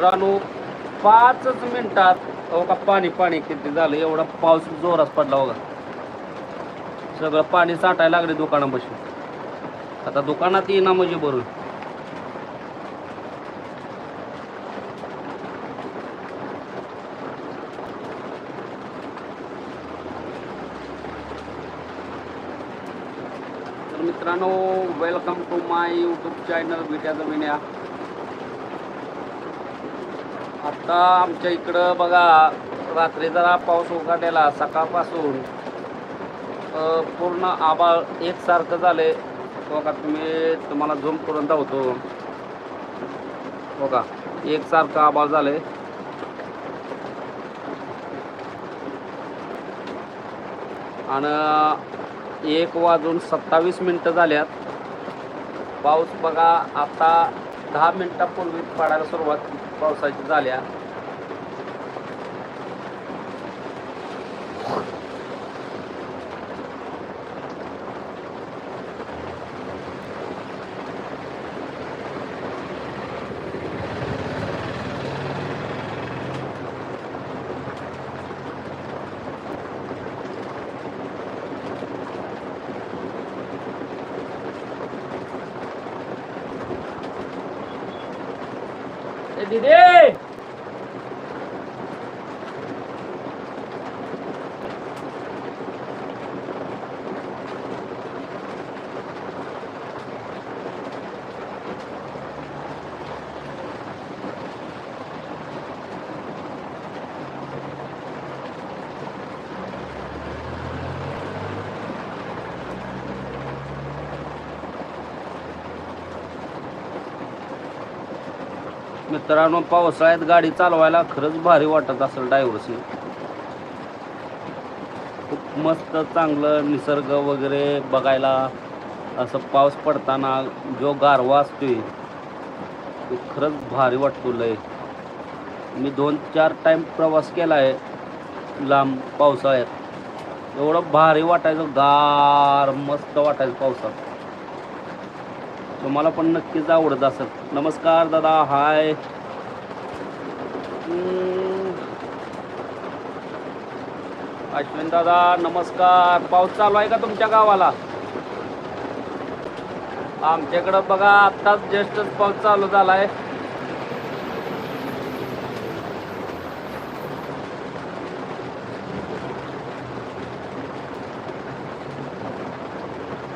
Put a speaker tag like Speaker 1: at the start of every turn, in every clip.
Speaker 1: मित्रांनो पाचच मिनिटात अहो का पाणी पाणी किती झालं? एवढा पाऊस जोरात पडला बघा. सगळं पाणी साठायला लागले दुकानापासून आता दुकानात येईना म्हणजे बरोबर तर मित्रांनो welcome to my YouTube channel विट्या जमिन्या आता आमच्या इकडं बघा रात्री जरा पाऊस उघडलेला सकाळपासून पूर्ण आबाळ एकसारखं झाले. बघा तुम्ही तुम्हाला झूम करून धावतो बघा एकसारखं आबाळ झाले. आणि एक वाजून सत्तावीस मिनटं झाल्यात. पाऊस बघा आता दहा मिनिटापूर्वी पडायला सुरुवात पावसाची झाल्या. ए दीदी मित्रांनो पावसाळ्यात गाडी चालवायला खरंच भारी वाटत असेल ड्रायव्हर्सने खूप मस्त चांगलं निसर्ग वगैरे बघायला. असं पाऊस पडताना जो गारवा असतोय तो खरंच भारी वाटतो लय. मी दोन चार टाईम प्रवास केला आहे लांब पावसाळ्यात. एवढं भारी वाटायचं गार मस्त वाटायचं पावसात. तुम्हाला पण नक्कीच आवडत असेल. नमस्कार दादा हाय. अश्विन दादा नमस्कार. पाऊस चालू आहे का तुमच्या गावाला? आमच्याकडं बघा आत्ताच जस्टच पाऊस चालू झालाय.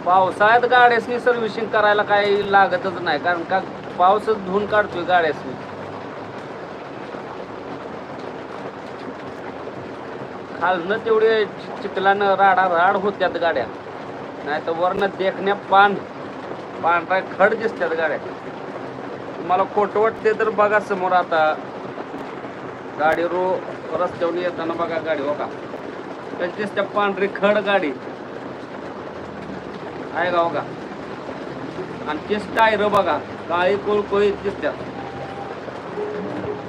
Speaker 1: पावसाळ्यात गाड्यासनी सर्व्हिसिंग करायला काही लागतच नाही कारण का पाऊसच धुवून काढतोय गाड्यासनी. खालनं तेवढे चि- चिखलानं राडा राड होत्यात गाड्या. नाही तर वरनं देखण्या पान पांढरा खड दिसतात गाड्या. तुम्हाला खोटं वाटते तर बघा समोर आता. गाडी रो रस्त्यावर येताना बघा गाडी हो का. दिसत्या पांढरी खड गाडी. आहे का हो का? आणि तेच टायर बघा काळी कोळकोळीत दिसतात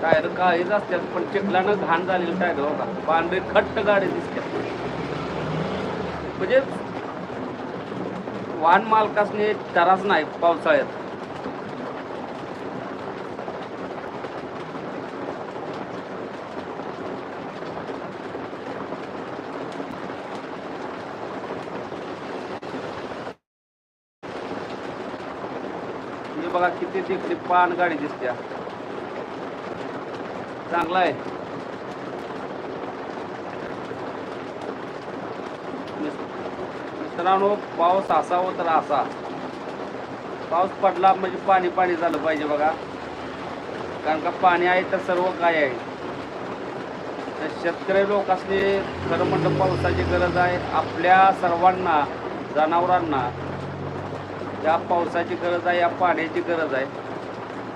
Speaker 1: टायर काळीच असतात पण चिखलानं घाण झालेली टायर बघा? पांढरी खट्ट गाडी दिसतात म्हणजे वाहन मालकासने तरास नाही पावसाळ्यात. किती तिकडे पान गाडी दिसत्या. चांगला आहे. मिस- मित्रांनो पाऊस असावं तर असा. पाऊस पडला म्हणजे पाणी पाणी झालं पाहिजे बघा. कारण का पाणी आहे तर सर्व काय आहे. तर शेतकरी लोकांनी खरं म्हणलं पावसाची गरज आहे. आपल्या सर्वांना जनावरांना या पावसाची गरज आहे या पाण्याची गरज आहे.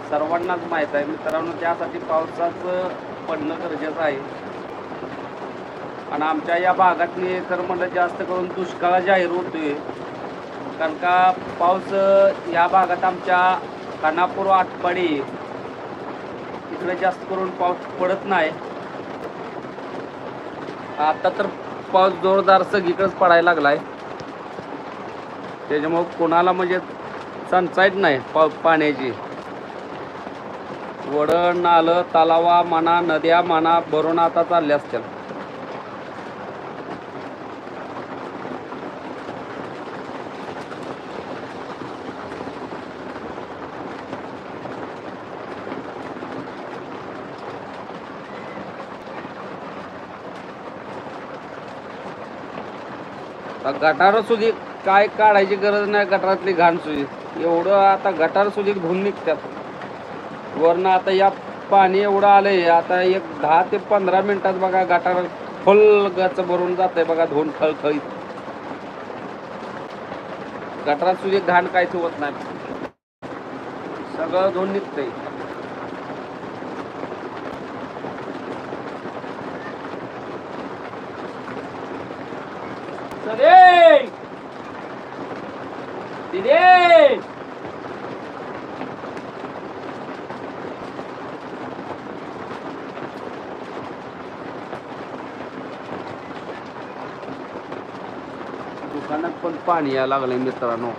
Speaker 1: सर्वांनाच माहीत आहे. मित्रांनो त्यासाठी पावसाचं पडणं गरजेचं आहे. आणि आमच्या या भागातनी तर म्हणलं जास्त करून दुष्काळ जाहीर होतोय. कारण का पाऊस या भागात आमच्या खानापूर आटपाडी इकडे जास्त करून पाऊस पडत नाही. आता तर पाऊस जोरदार सगळीकडेच पडायला लागलाय. त्याच्यामुळं कोणाला म्हणजे चंचाईत नाही पा पाण्याची. वडण नालं तलावा म्हणा नद्या म्हणा भरून आता चालल्या असतील. गटार सुधी काय काढायची गरज नाही गटारातली घाण सुजी. एवढं आता गटार सुजी धुवून निघतात. वरनं आता या पाणी एवढं आलंय आता एक दहा ते पंधरा मिनिटात बघा गटार फुल गच भरून जातंय बघा धुवून खळखळीत. गटारात सुजी घाण काहीच होत नाही. सगळं धुवून निघतंय चले दिदे अचानक पण पाणी यायला लागलंय मित्रांनो.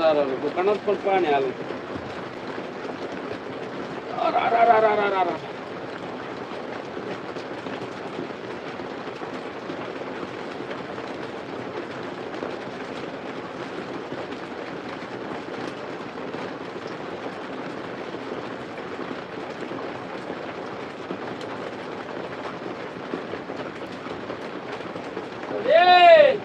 Speaker 1: अरे अरे दुकानात पण पाणी आलं अरे अरे अरे अरे अरे अरे Hey!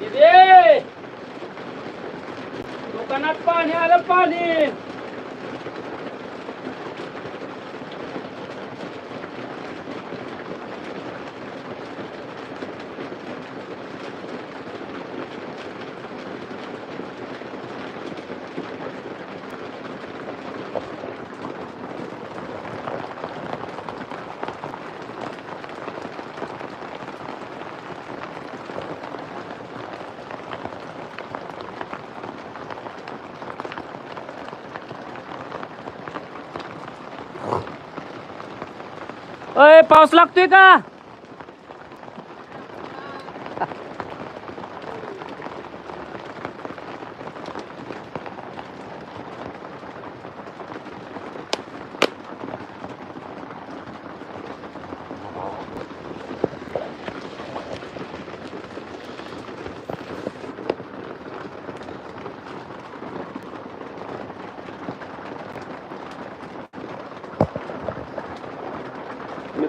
Speaker 1: दिदे दुकानात पाणी आलं पाणी अय पाऊस लागतोय का?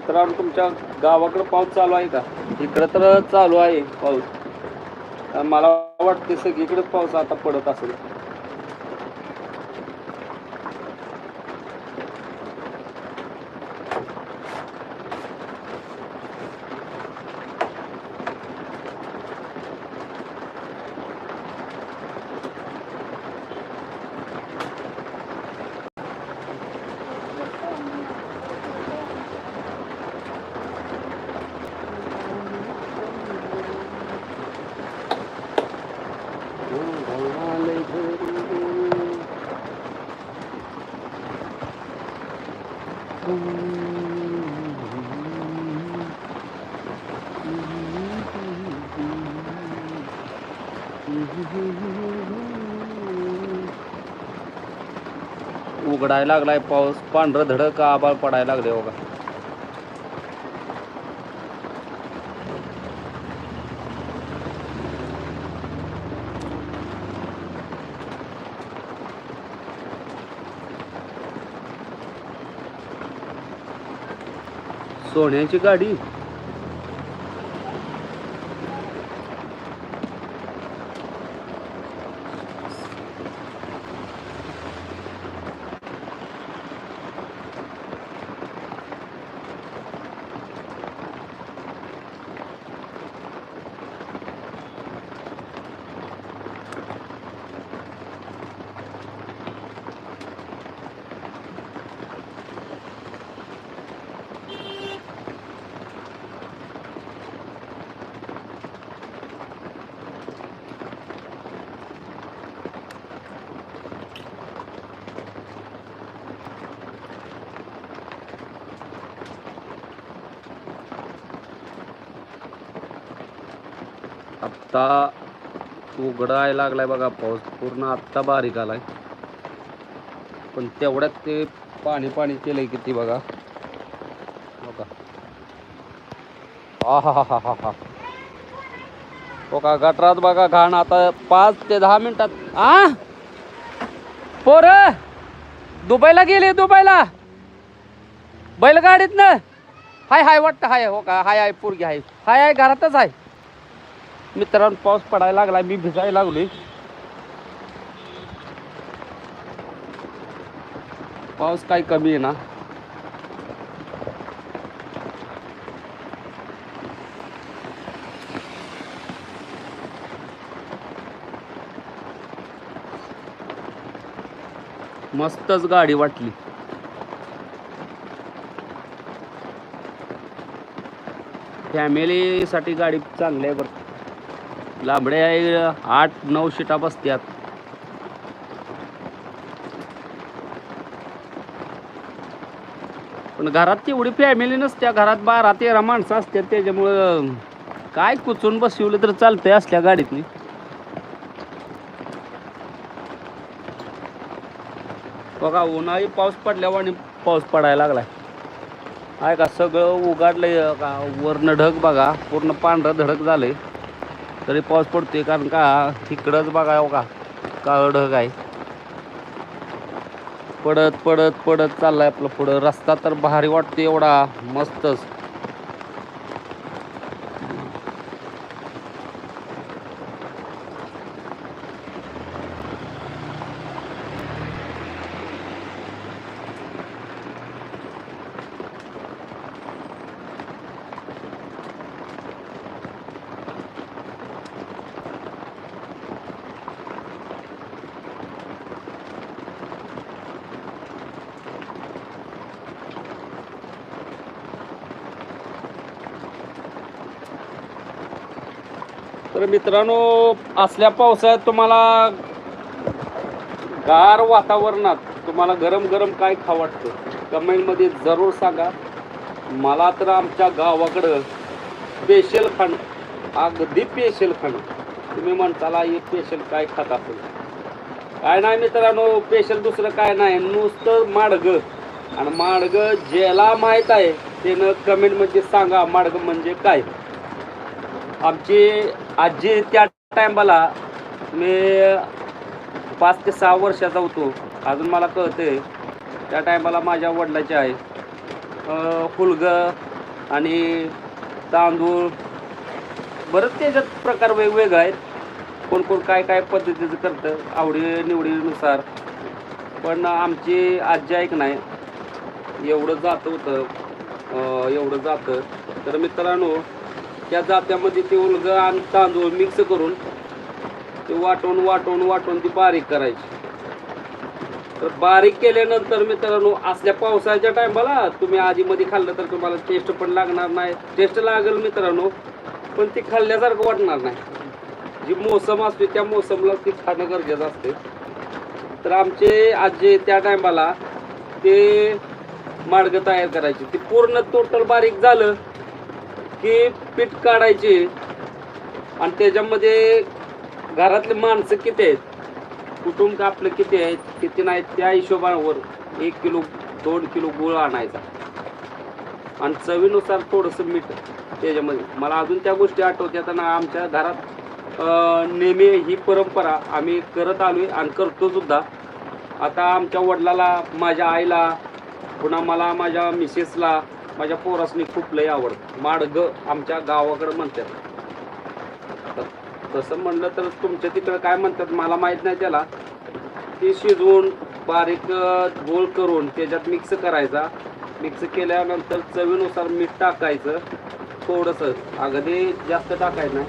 Speaker 1: मित्रांनो तुमच्या गावाकडे पाऊस चालू आहे का? इकडं तर चालू आहे पाऊस. मला वाटते सगळीकडेच पाऊस आता पडत असेल. उघडायला लागलाय पाऊस. पांढरं धडक आबाळ पडायला लागले बघा. सोन्याची गाडी. आत्ता उघडायला लागलाय बघा पाऊस. पूर्ण आत्ता बारीक आलाय. पण तेवढ्यात ते पाणी पाणी केलंय किती बघा. बघा. हा हा हा हा हा हो का गटरात बघा घाण. आता पाच ते दहा मिनिटात. आ? पोर! दुबईला गेले दुबईला. बैलगाडीत ना हाय हाय वाटतं हाय. हो का? हाय हाय पोरगी हाय. हाय हाय घरातच आहे मित्रांनो पाऊस पडायला लागला मी भिजायला लागलोय. पाऊस काय कमी आहे ना. मस्तच गाडी वाटली. फॅमिलीसाठी गाडी चांगली आहे बरं. लांबडे आहे आठ नऊ शिटा बसत्यात. पण घरात तेवढी फॅमिली नसत्या. घरात बारा तेरा माणसं असतात त्याच्यामुळं काय कुचून बसवलं तर चालतंय असल्या गाडीतनी बघा उन्हाळी पाऊस पडल्यावर आणि पाऊस पडायला लागलाय. आहे का सगळं उघडलंय. का वरनं ढग बघा. पूर्ण पांढरं धडक झालंय. तरी पाऊस पडतोय कारण का तिकडंच बघा का? काळ ढग आहे. पडत पडत पडत चाललाय आपलं पुढं. रस्ता तर भारी वाटतो एवढा. मस्तच. तर मित्रांनो असल्या पावसाळ्यात तुम्हाला गार वातावरणात तुम्हाला गरम गरम काय खावं वाटतं कमेंटमध्ये जरूर सांगा. मला तर आमच्या गावाकडं स्पेशल खाणं अगदी स्पेशल खाणं. तुम्ही म्हणताला हे स्पेशल काय खात असेल? काय नाही मित्रांनो स्पेशल दुसरं काय नाही नुसतं माडगं. आणि माडगं ज्याला माहीत आहे त्यानं कमेंटमध्ये सांगा माडगं म्हणजे काय? आमची आजी त्या टायमाला मी पाच ते सहा वर्षाचा होतो. अजून मला कळते त्या टायमाला माझ्या वडिलाचे आहे अं, हुलगं आणि तांदूळ बरंच त्याच्यात प्रकार वेगवेगळे आहेत. कोण कोण काय काय पद्धतीचं करतं आवडी निवडीनुसार. पण आमची आजी ऐक नाही एवढं जातं होतं एवढं जातं. तर मित्रांनो त्या जात्यामध्ये ते उलगं आणि तांदूळ मिक्स करून ते वाटून वाटून वाटून ती बारीक करायची. तर बारीक केल्यानंतर मित्रांनो असल्या पावसाळ्याच्या टायमाला तुम्ही आधीमध्ये खाल्लं तर तुम्हाला टेस्ट पण लागणार नाही. टेस्ट लागेल मित्रांनो पण ती खाल्ल्यासारखं वाटणार नाही. जी मोसम असते त्या मोसमला ती खाणं गरजेचं असते. तर आमचे आजी त्या टायमाला ते माडगं तयार करायचे. ते पूर्ण टोटल बारीक झालं की पीठ काढायचे आणि त्याच्यामध्ये घरातले माणसं किती आहेत? कुटुंब आपलं किती आहेत किती नाहीत त्या हिशोबावर एक किलो दोन किलो गुळ आणायचा. आणि चवीनुसार थोडंसं मीठ त्याच्यामध्ये. मला अजून त्या गोष्टी आठवत्या ना आमच्या घरात नेहमी ही परंपरा आम्ही करत आलो आहे आणि करतो सुद्धा. आता आमच्या वडिलाला माझ्या आईला पुन्हा मला माझ्या मिसेसला माझ्या पोरासनी खूप लय आवडतं माडगं आमच्या गावाकडं म्हणतात. तसं म्हणलं तर तुमच्या तिकडं काय म्हणतात मला माहीत नाही त्याला. ते शिजवून बारीक गोळ करून त्याच्यात मिक्स करायचा. मिक्स केल्यानंतर चवीनुसार मीठ टाकायचं. थोडंसं. अगदी जास्त टाकायचं नाही.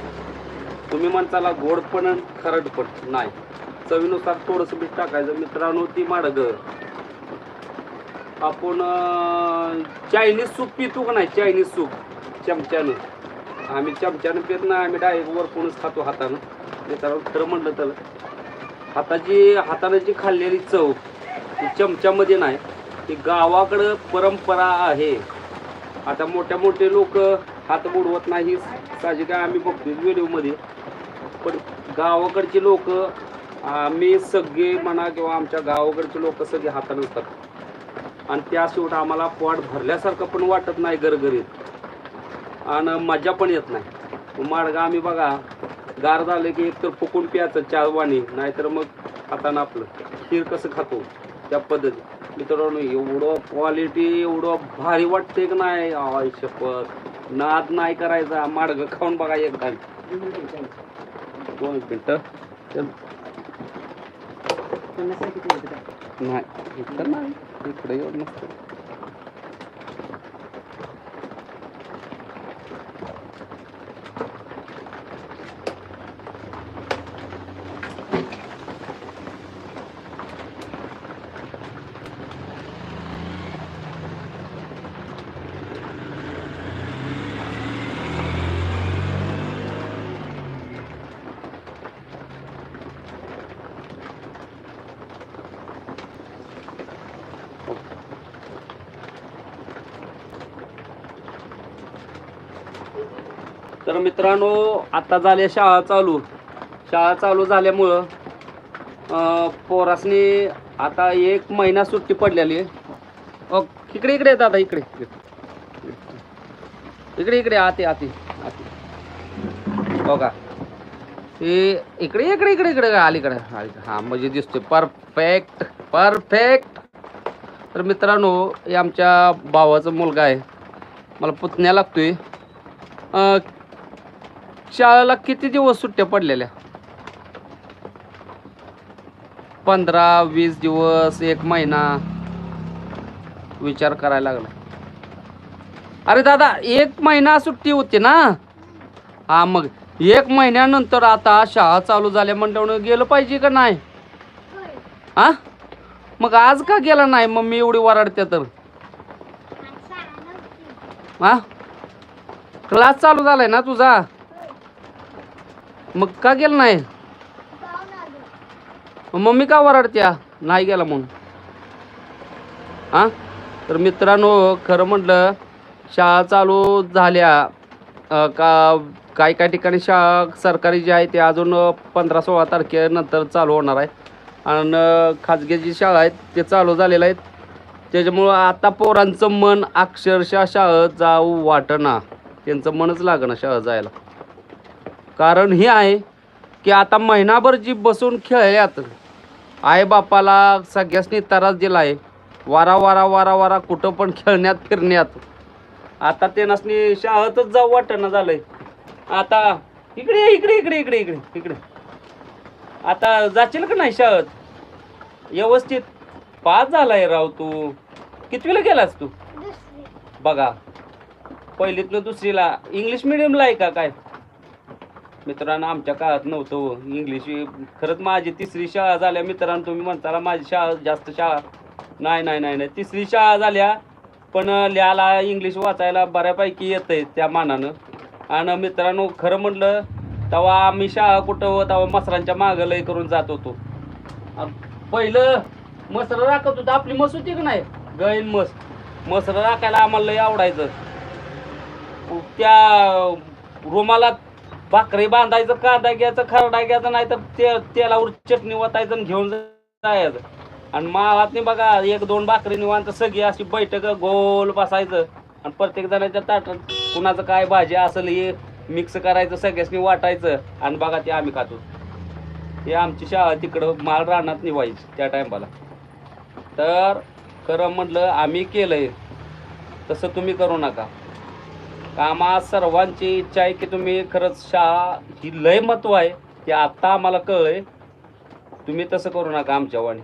Speaker 1: तुम्ही म्हणताला गोड पण आणि पण. नाही. चवीनुसार थोडंसं मीठ टाकायचं. मित्रांनो ती माडगं आपण चायनीज सूप पितो का नाही? चायनीज सूप चमच्यानं. आम्ही चमच्यानं पित नाही. आम्ही डायरेक्ट वरपूनच खातो हातानं. मित्रांनो खरं म्हणलं तर हाताची हातानं जी खाल्लेली चव ती चमच्यामध्ये नाही. ती गावाकडं परंपरा आहे. आता मोठ्या मोठे लोक हात बुडवत नाही. साहजिक काय आम्ही बघतो व्हिडिओमध्ये. पण गावाकडचे लोक आम्ही सगळे म्हणा किंवा आमच्या गावाकडचे लोक सगळे हातानं खातात. आणि त्या शेवट आम्हाला पोट भरल्यासारखं पण वाटत नाही गरगरीत आणि मजा पण येत नाही. माडगा आम्ही बघा गार झालं की एकतर फुकून प्यायचं चार वाणी नाहीतर मग हातानं आपलं खीर कसं खातो त्या पद्धती. मित्रांनो एवढं क्वालिटी एवढं भारी वाटते की नाही? आय शपथ. नाद नाही करायचा. माडगं खाऊन बघा एकदा. दोन मिनटं. चल. नाही. इकडे येऊन नसतं. मित्रांनो आता झाल्या शाळा चालू. शाळा चालू झाल्यामुळं पोरासनी आता एक महिना सुट्टी पडलेली आहे. अ, इकडे इकडे दादा इकडे. इकडे इकडे आते आते आते. बघा. हे इकडे इकडे इकडे इकडे अलीकडे. अलीकडे हां म्हणजे दिसतोय. परफेक्ट परफेक्ट तर मित्रांनो हे आमच्या भावाचा मुलगा आहे. मला पुतण्या लागतोय. शाळेला किती दिवस सुट्ट्या पडलेल्या? पंधरा वीस दिवस एक महिना. विचार करायला लागला. अरे दादा एक महिना सुट्टी होती ना? हा मग एक महिन्यानंतर आता शाळा चालू झाल्या म्हणल्यावर गेलं पाहिजे का नाही? हा? मग आज का गेला नाही? मग मी एवढी वराडते तर. हा? क्लास चालू झालाय ना तुझा? मग का गेला नाही? मम्मी का वराडत्या? नाही गेला म्हणून. हा? तर मित्रांनो खरं म्हटलं शाळा चालू झाल्या. का काही काही ठिकाणी शाळा सरकारी जी आहे ते अजून पंधरा सोळा तारखेनंतर चालू होणार आहे. आणि खाजगी जी शाळा आहेत ते चालू झालेलं आहेत. त्याच्यामुळं आता पोरांचं मन अक्षरशः शाळेत जाऊ वाटणा त्यांचं मनच लागणं शाळेत जायला. कारण हे आहे की आता महिनाभर जी बसून खेळल्यात. आई बापाला सगळ्यासनी त्रास दिला आहे वारा वारा वारा वारा कुठं पण खेळण्यात फिरण्यात. आता ते नसनी शाळेतच जाऊ वाटणं झालंय. आता इकडे इकडे इकडे इकडे इकडे इकडे. आता जाशील का नाही शाळेत? व्यवस्थित. पास झालाय राव तू. कितवीला गेलास तू? बघा. पहिलीतनं दुसरीला. इंग्लिश मिडियमला आहे का काय? मित्रांनो आमच्या काळात नव्हतं हो. इंग्लिश खरंच माझी तिसरी शाळा झाल्या. मित्रांनो तुम्ही म्हणताला माझी शाळा जास्त शाळा. नाही नाही नाही नाही. तिसरी शाळा झाल्या पण लिहायला इंग्लिश वाचायला बऱ्यापैकी येतंय त्या मानानं. आणि मित्रांनो खरं म्हटलं तेव्हा आम्ही शाळा कुठं हो? तेव्हा मसरांच्या मागं लय करून जात होतो. पहिलं मसरं राखत होतं. आपली मस होती की नाही? गैन मस. मसरं राखायला आम्हाला लय आवडायचं. त्या रुमाला भाकरी बांधायचं कांदा घ्यायचं खरडा घ्यायचा नाही तर ते तेलावर चटणी वतायचं आणि घेऊन जायचं. आणि माळातनी बघा एक दोन भाकरी निवांत सगळी अशी बैठक गोल बसायचं. आणि प्रत्येक जणाच्या ताटात कुणाचं काय भाजी असेल हे मिक्स करायचं सगळ्यासनी वाटायचं. आणि बघा ते आम्ही खातो. हे आमची शाळा तिकडं माळ रानात निवायची त्या टायमाला. तर खरं म्हटलं आम्ही केलंय. तसं तुम्ही करू नका. कामा सर्वांची इच्छा आहे की तुम्ही खरंच शाळा ही लय महत्त्व आहे ते आत्ता आम्हाला कळलंय. तुम्ही तसं करू नका आमच्या वाणी.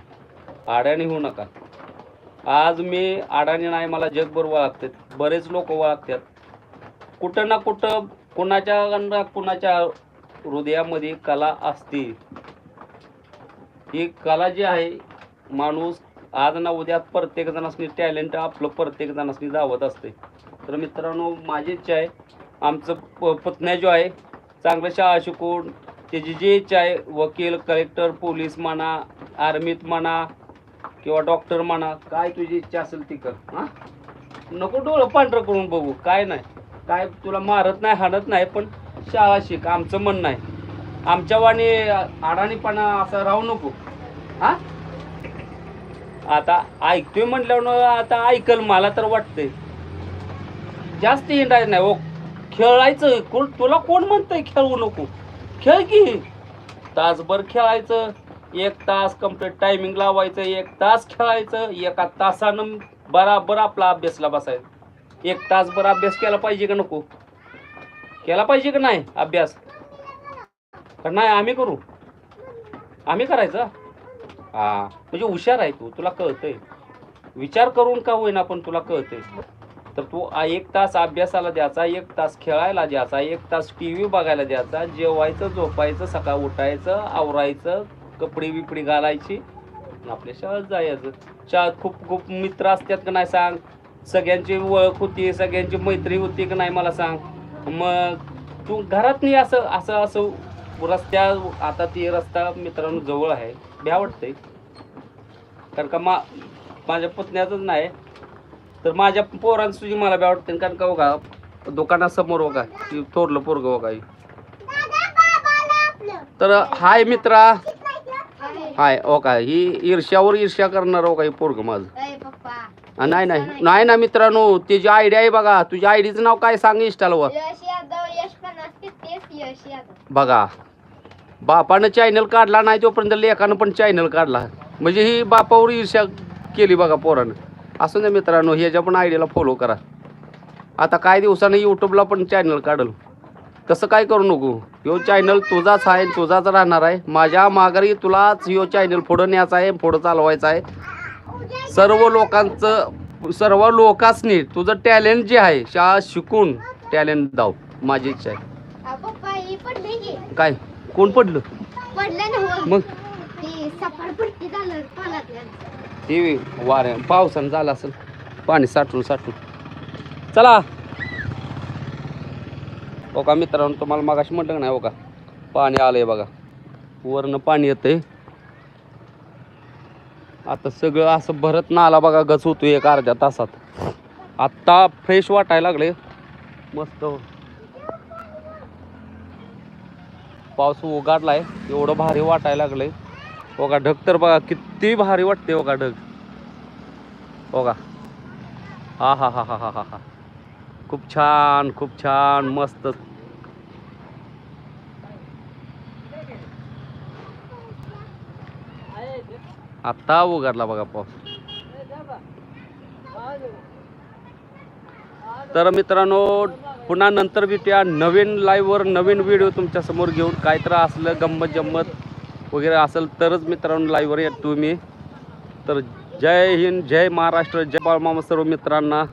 Speaker 1: आड्याने होऊ नका. आज मी अडाणी नाही मला जगभर ओळखतात. बरेच लोक ओळखतात. कुठं ना कुठं कुणाच्या ना कुणाच्या हृदयामध्ये कला असते. ही कला जी आहे माणूस आज ना उद्या प्रत्येकजणासनी टॅलेंट आपलं प्रत्येक जणांनी दावत असते तर मित्रांनो माझी इच्छा आहे आमचं प पत्न्या जो आहे चांगलं शाळा शिकून त्याची जी इच्छा आहे वकील कलेक्टर पोलीस म्हणा आर्मीत म्हणा किंवा डॉक्टर म्हणा काय तुझी इच्छा असेल ती कर हां? नको डोळं पांढरं करून बघू काय नाही. काय तुला मारत नाही हाणत नाही पण शाळा शिक आमचं म्हणणं आहे. आमच्या वाणी अडाणीपणा असं राहू नको हां? आता ऐकतोय म्हटल्यावर आता ऐकल मला तर वाटतंय. जास्त हिंडायचं नाही ओ खेळायचं कोण तुला कोण म्हणतंय खेळू नको? खेळ की? तासभर खेळायचं एक तास कंप्लीट टायमिंग लावायचं एक तास खेळायचं एका तासानं बराबर आपला अभ्यासला बसायचं. एक तासभर अभ्यास केला पाहिजे का नको? केला पाहिजे का नाही अभ्यास? का नाही आम्ही करू? आम्ही करायचं? हा म्हणजे हुशार आहे तू तुला कळतंय. विचार करून का होईना पण तुला कळतंय. तर तू एक तास अभ्यासाला द्यायचा एक तास खेळायला द्यायचा एक तास टी व्ही बघायला द्यायचा जेवायचं झोपायचं सकाळ उठायचं आवरायचं कपडे बिपडी घालायची आपल्या शाळेत जायचं. शाळेत खूप खूप मित्र असतात का नाही सांग? सगळ्यांची ओळख होती सगळ्यांची मैत्री होती का नाही मला सांग? मग तू घरात नाही असं असं असं रस्त्या आता ती रस्ता मित्रांनो जवळ आहे. भ्या वाटतंय. कारण का मा माझ्या पुतण्याचंच नाही. तर माझ्या पोरांचं तुझी मला भ्या वाटते कारण का बघा दुकानासमोर बघा थोरलं पोरग बघा हे. तर हाय मित्रा. हाय ओ काय ही ईर्ष्यावर ईर्ष्या करणार हो काय पोरग माझं. नाही नाही नाही ना मित्रांनो त्याची आयडिया आहे बघा तुझ्या आयडीचं नाव काय सांग
Speaker 2: यश यादव
Speaker 1: बघा बापानं चॅनल काढला नाही तोपर्यंत लेखानं पण चॅनल काढला. म्हणजे ही बापावर ईर्ष्या केली बघा पोरानं. असं नाही मित्रांनो ह्याच्या पण आयडियाला फॉलो करा. आता काही दिवसानं यूट्यूबला पण चॅनल काढल. तसं काय करू नको. ह्यो चॅनल तुझाच आहे तुझाच राहणार आहे. माझ्या माघारी तुलाच ह्यो चॅनल पुढं न्यायचा आहे पुढं चालवायचा आहे. सर्व लोकांचं सर्व लोकांनी तुझं टॅलेंट जे आहे शाळा शिकून टॅलेंट दाव. माझी इच्छा आहे.
Speaker 2: हा, ही
Speaker 1: काय? कोण पडलं?
Speaker 2: पडलं ना ते
Speaker 1: वाऱ्या पावसानं झालं असेल पाणी साठून साठून. चला. हो का मित्रांनो तुम्हाला मागाशी म्हटलं नाही हो का? पाणी आलंय बघा. वरनं पाणी येतंय. आता सगळं असं भरत नाला बघा गच होतोय एक अर्ध्या तासात. आत्ता फ्रेश वाटायला लागले मस्त. पाऊस उघाडलाय एवढं भारी वाटायला लागलंय. बघा ढग तर बघा किती भारी वाटते बघा ढग. बघा. हा हा हा हा हा हा हा. खूप छान खूप छान मस्त. आता उघडला बघा पाऊस. तर मित्रांनो पुन्हा नंतर भेटूया नवीन लाईव्हवर नवीन व्हिडिओ तुमच्यासमोर घेऊन. काय तर असलं गंमत जम्मत वगैरे असेल तरच मित्रांनो लाईव्हवर येतो मी. तर जय हिंद जय महाराष्ट्र जय बाळमामा सर्व मित्रांना.